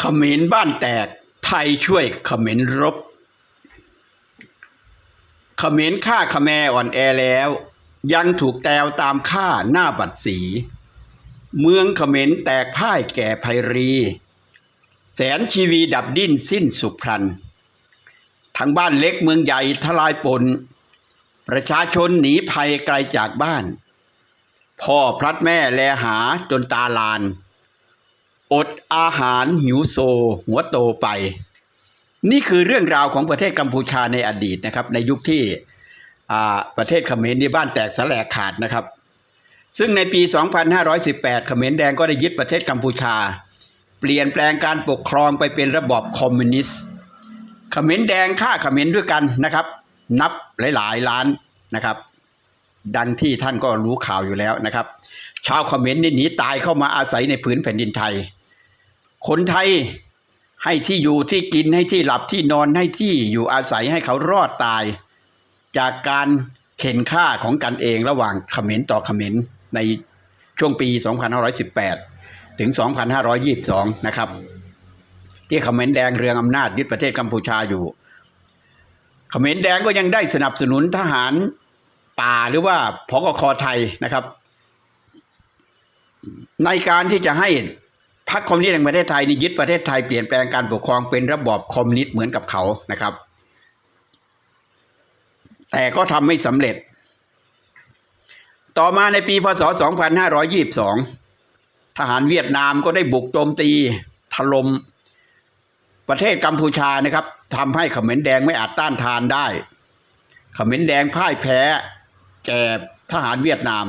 เขมรบ้านแตกไทยช่วยเขมรรบ เขมรฆ่าขแมอ่อนแอแล้ว ยังถูกแตวตามฆ่าหน้าบัดสี เมืองเขมรแตกพ่ายแก่ภัยรี แสนชีวีดับดิ้นสิ้นสุพรรณทั้งบ้านเล็กเมืองใหญ่ทลายปน ประชาชนหนีภัยไกลจากบ้าน พ่อพลัดแม่แลหาจนตาลาน อดอาหารหิวโซ หัวโตไป นี่คือเรื่องราวของประเทศกัมพูชาในอดีตนะครับ ในยุคที่อาประเทศเขมรในบ้านแตกสลายขาดนะครับ ซึ่งในปี 2518 เขมรแดงก็ได้ยึดประเทศกัมพูชา เปลี่ยนแปลงการปกครองไปเป็นระบอบคอมมิวนิสต์เขมรแดงฆ่าเขมรด้วยกันนะครับ นับหลายๆล้านนะครับ ดังที่ท่านก็รู้ข่าวอยู่แล้วนะครับ ชาวเขมรนี่หนีตายเข้ามาอาศัยในผืนแผ่นดินไทย คนไทยให้ที่อยู่ที่กินให้ที่หลับที่นอนให้ที่อยู่อาศัยให้เขารอดตาย จากการเข็นฆ่าของกันเองระหว่างเขมรต่อเขมรในช่วงปี 2518 ถึง 2522 นะครับ ที่เขมรแดงเรืองอำนาจยึดประเทศกัมพูชาอยู่ เขมรแดงก็ยังได้สนับสนุนทหารป่าหรือว่าพกคไทยนะครับ ในการที่จะให้ พรรคคอมมิวนิสต์แห่งประเทศไทยนี่ยึดประเทศไทยเปลี่ยนแปลงการปกครองเป็นระบอบคอมมิวนิสต์เหมือนกับเขานะครับ แต่ก็ทำไม่สำเร็จ ต่อมาในปีพศ 2522 ทหารเวียดนามก็ได้บุกโจมตีถล่มประเทศกัมพูชานะครับทำให้ขมรแดงไม่อาจต้านทานได้ขมรแดงพ่ายแพ้แก่ทหารเวียดนาม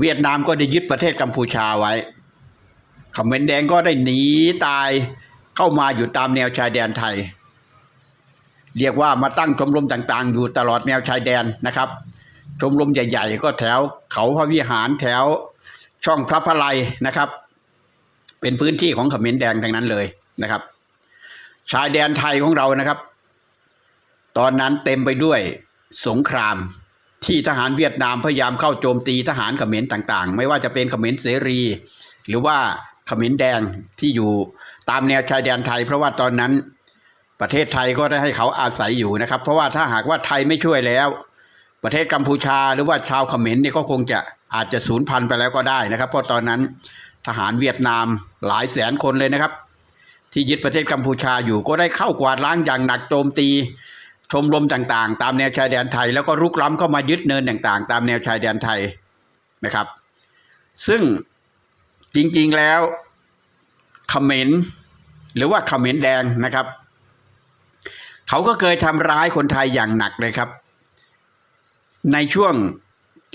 เวียดนามก็ได้ยึดประเทศกัมพูชาไว้ ขมรแดงก็ได้หนีตายเข้ามาอยู่ตามแนวชายแดนไทย เรียกว่ามาตั้งชมรมต่างๆ อยู่ตลอดแนวชายแดนนะครับ ชมรมใหญ่ ๆ ก็แถวเขาพระวิหารแถวช่องพระพลายนะครับ เป็นพื้นที่ของเขมรแดงทั้งนั้นเลยนะครับ ชายแดนไทยของเรานะครับ ตอนนั้นเต็มไปด้วยสงครามที่ทหารเวียดนามพยายามเข้าโจมตีทหารเขมรต่างๆ ไม่ว่าจะเป็นเขมรเสรี หรือว่า เขมรแดงที่อยู่ตามแนวชายแดนไทย เพราะว่าตอนนั้นประเทศไทยก็ได้ให้เขาอาศัยอยู่นะครับ เพราะว่าถ้าหากว่าไทยไม่ช่วยแล้ว ประเทศกัมพูชาหรือว่าชาวเขมรนี่ก็คงจะอาจจะสูญพันธุ์ไปแล้วก็ได้นะครับ เพราะตอนนั้นทหารเวียดนามหลายแสนคนเลยนะครับ ที่ยึดประเทศกัมพูชาอยู่ก็ได้เข้ากวาดล้างอย่างหนักโจมตีชมรมต่างๆ ตามแนวชายแดนไทย แล้วก็รุกล้ำเข้ามายึดเนินต่างๆ ตามแนวชายแดนไทยนะครับ ซึ่ง จริงๆแล้วเขมรหรือว่าเขมรแดงนะครับ เขาก็เคยทำร้ายคนไทยอย่างหนักเลยครับ ในช่วง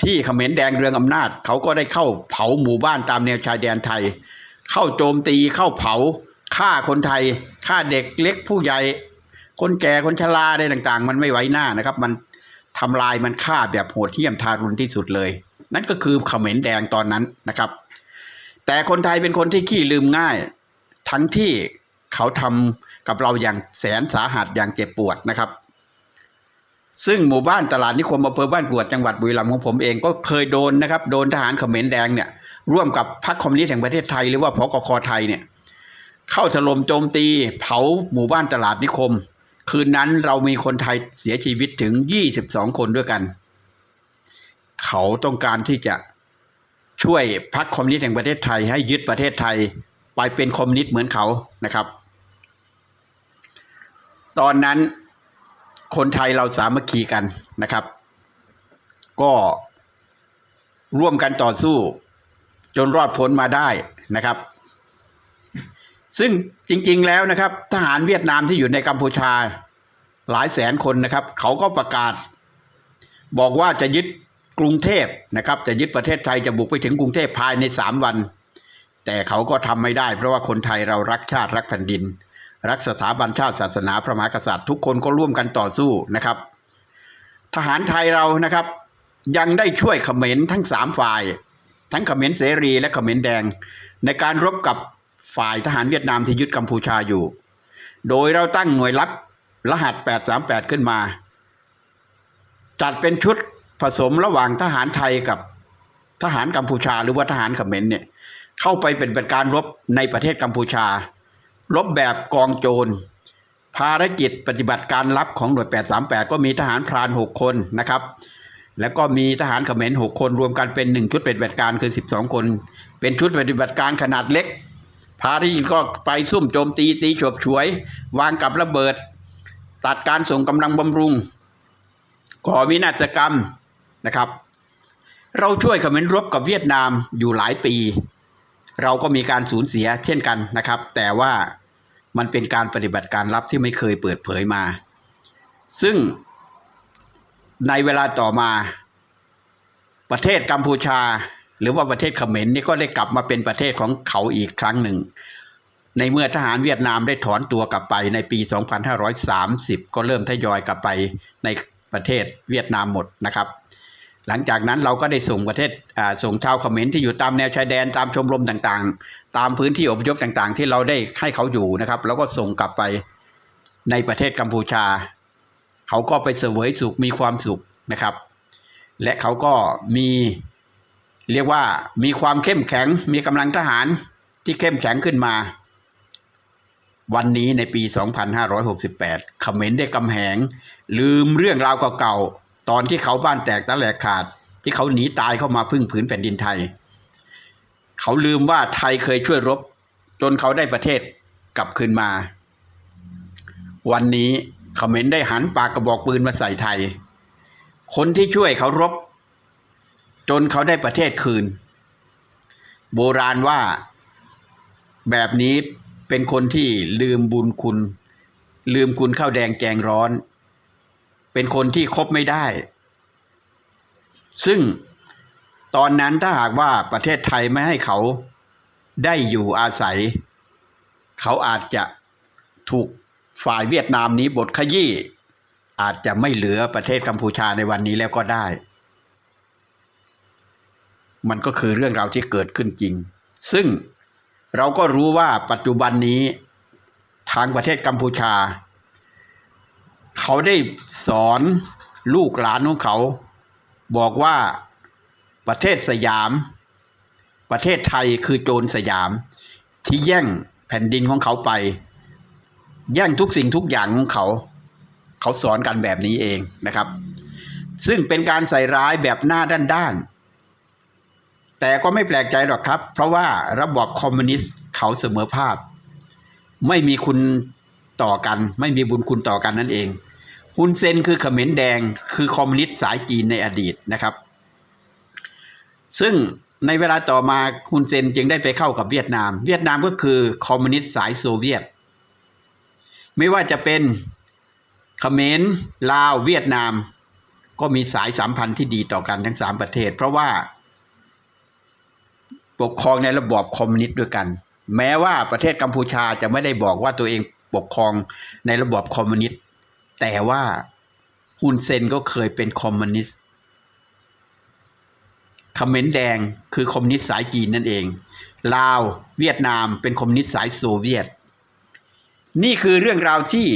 ที่เขมรแดงเรืองอำนาจ เขาก็ได้เข้าเผาหมู่บ้านตามแนวชายแดนไทย เข้าโจมตีเข้าเผาฆ่าคนไทยฆ่าเด็กเล็กผู้ใหญ่ คนแก่คนชราอะไรต่าง ๆ มันไม่ไว้หน้านะครับ มันทำลายมันฆ่าแบบโหดเหี้ยมทารุณที่สุดเลย นั่นก็คือเขมรแดงตอนนั้นนะครับ แต่คนไทยเป็นคนที่ขี้ลืมง่าย ทั้งที่เขาทำกับเราอย่างแสนสาหัสอย่างเจ็บปวดนะครับ ซึ่งหมู่บ้านตลาดนิคมอำเภอบ้านกวดจังหวัดบุรีรัมย์ของผมเองก็เคยโดนนะครับ โดนทหารเขมรแดงเนี่ย ร่วมกับพรรคคอมมิวนิสต์แห่งประเทศไทยหรือว่าพกคไทยเนี่ย เข้าถล่มโจมตี เผาหมู่บ้านตลาดนิคม คืนนั้นเรามีคนไทยเสียชีวิตถึง 22 คนด้วยกัน เขาต้องการที่จะ ช่วยพรรคคอมมิวนิสต์แห่งประเทศไทย ให้ยึดประเทศไทย ไปเป็นคอมมิวนิสต์เหมือนเขานะครับ ตอนนั้นคนไทยเราสามัคคีกันนะครับ ก็ร่วมกันต่อสู้จนรอดพ้นมาได้นะครับ ซึ่งจริงๆแล้วนะครับ ทหารเวียดนามที่อยู่ในกัมพูชาหลายแสนคนนะครับ เขาก็ประกาศ บอกว่าจะยึด กรุงเทพนะครับจะยึดประเทศไทยจะบุกไปถึงกรุงเทพภายในสามวัน แต่เขาก็ทำไม่ได้ เพราะว่าคนไทยเรารักชาติรักแผ่นดิน รักสถาบันชาติศาสนาพระมหากษัตริย์ ทุกคนก็ร่วมกันต่อสู้นะครับ ทหารไทยเรานะครับ ยังได้ช่วยเขมรทั้งสามฝ่าย ทั้งเขมรเสรีและเขมรแดง ในการรบกับฝ่ายทหารเวียดนามที่ยึดกัมพูชาอยู่ โดยเราตั้งหน่วยรับรหัส 838 ขึ้นมา จัดเป็นชุด ผสมระหว่างทหารไทยกับทหารกัมพูชาหรือว่าทหารเขมรเนี่ยเข้าไปเป็นเป็นการรบในประเทศกัมพูชา รบแบบกองโจร ภารกิจปฏิบัติการลับของหน่วย 838 ก็มีทหารพราน 6 คนนะครับ แล้วก็มีทหารเขมร 6 คนรวมกันเป็น 1 ชุดปฏิบัติการคือ 12 คน เป็นชุดปฏิบัติการขนาดเล็ก ภารกิจก็ไปซุ่มโจมตีตีฉบฉวย วางกับระเบิด ตัดการส่งกำลังบำรุงก่อวินาศกรรม นะครับ เราช่วยเขมรรบกับเวียดนามอยู่หลายปี เราก็มีการสูญเสียเช่นกันนะครับ แต่ว่ามันเป็นการปฏิบัติการลับที่ไม่เคยเปิดเผยมา ซึ่งในเวลาต่อมาประเทศกัมพูชา หรือว่าประเทศเขมรนี่ก็ได้กลับมาเป็นประเทศของเขาอีกครั้งหนึ่ง ในเมื่อทหารเวียดนามได้ถอนตัวกลับไปในปี 2530 ก็เริ่มทยอยกลับไปในประเทศเวียดนามหมดนะครับ หลังจากนั้นเราก็ได้ส่งประเทศส่งชาวเขมรที่อยู่ตามแนวชายแดนตามชมรมต่างๆ ตามพื้นที่อพยพต่างๆ ที่เราได้ให้เขาอยู่นะครับ แล้วก็ส่งกลับไปในประเทศกัมพูชา เขาก็ไปเสวยสุขมีความสุขนะครับ และเขาก็มีเรียกว่ามีความเข้มแข็งมีกำลังทหารที่เข้มแข็งขึ้นมา วันนี้ในปี 2568 เขมรได้กำแหง ลืมเรื่องราวเก่าๆ ตอนที่เขาบ้านแตกตะแหลกขาด ที่เขาหนีตายเข้ามาพึ่งผืนแผ่นดินไทย เขาลืมว่าไทยเคยช่วยรบ จนเขาได้ประเทศกลับคืนมา วันนี้เขมรได้หันปากกระบอกปืนมาใส่ไทย คนที่ช่วยเขารบ จนเขาได้ประเทศคืน โบราณว่าแบบนี้เป็นคนที่ลืมบุญคุณ ลืมคุณข้าวแดงแกงร้อน เป็นคนที่คบไม่ได้ ซึ่งตอนนั้นถ้าหากว่าประเทศไทยไม่ให้เขาได้อยู่อาศัย เขาอาจจะถูกฝ่ายเวียดนามนี้บทขยี้อาจจะไม่เหลือประเทศกัมพูชาในวันนี้แล้วก็ได้ มันก็คือเรื่องราวที่เกิดขึ้นจริง ซึ่งเราก็รู้ว่าปัจจุบันนี้ทางประเทศกัมพูชา เขาได้สอนลูกหลานของเขา บอกว่าประเทศสยาม ประเทศไทยคือโจรสยาม ที่แย่งแผ่นดินของเขาไป แย่งทุกสิ่งทุกอย่างของเขา เขาสอนกันแบบนี้เองนะครับ ซึ่งเป็นการใส่ร้ายแบบหน้าด้านๆแต่ก็ไม่แปลกใจหรอกครับ เพราะว่าระบอบคอมมิวนิสต์เขาเสมอภาพ ไม่มีคุณ ต่อกัน ไม่มีบุญคุณต่อกันนั่นเองฮุนเซนคือเขมรแดงคือคอมมิวนิสต์สายจีนในอดีตนะครับ ซึ่งในเวลาต่อมาฮุนเซนจึงได้ไปเข้ากับเวียดนาม เวียดนามก็คือคอมมิวนิสต์สายโซเวียต ไม่ว่าจะเป็นเขมรลาวเวียดนาม ก็มีสายสัมพันธ์ที่ดีต่อกันทั้งสามประเทศ เพราะว่า ปกครองในระบอบคอมมิวนิสต์ด้วยกัน แม้ว่าประเทศกัมพูชาจะไม่ได้บอกว่าตัวเอง ปกครองในระบอบคอมมิวนิสต์ แต่ว่าฮุนเซนก็เคยเป็นคอมมิวนิสต์เขมรแดงคือคอมมิวนิสต์สายจีนนั่นเอง ลาวเวียดนามเป็นคอมมิวนิสต์สายโซเวียต นี่คือเรื่องราวที่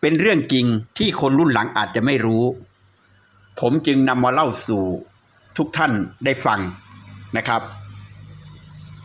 เป็นเรื่องจริงที่คนรุ่นหลังอาจจะไม่รู้ ผมจึงนำมาเล่าสู่ทุกท่านได้ฟังนะครับ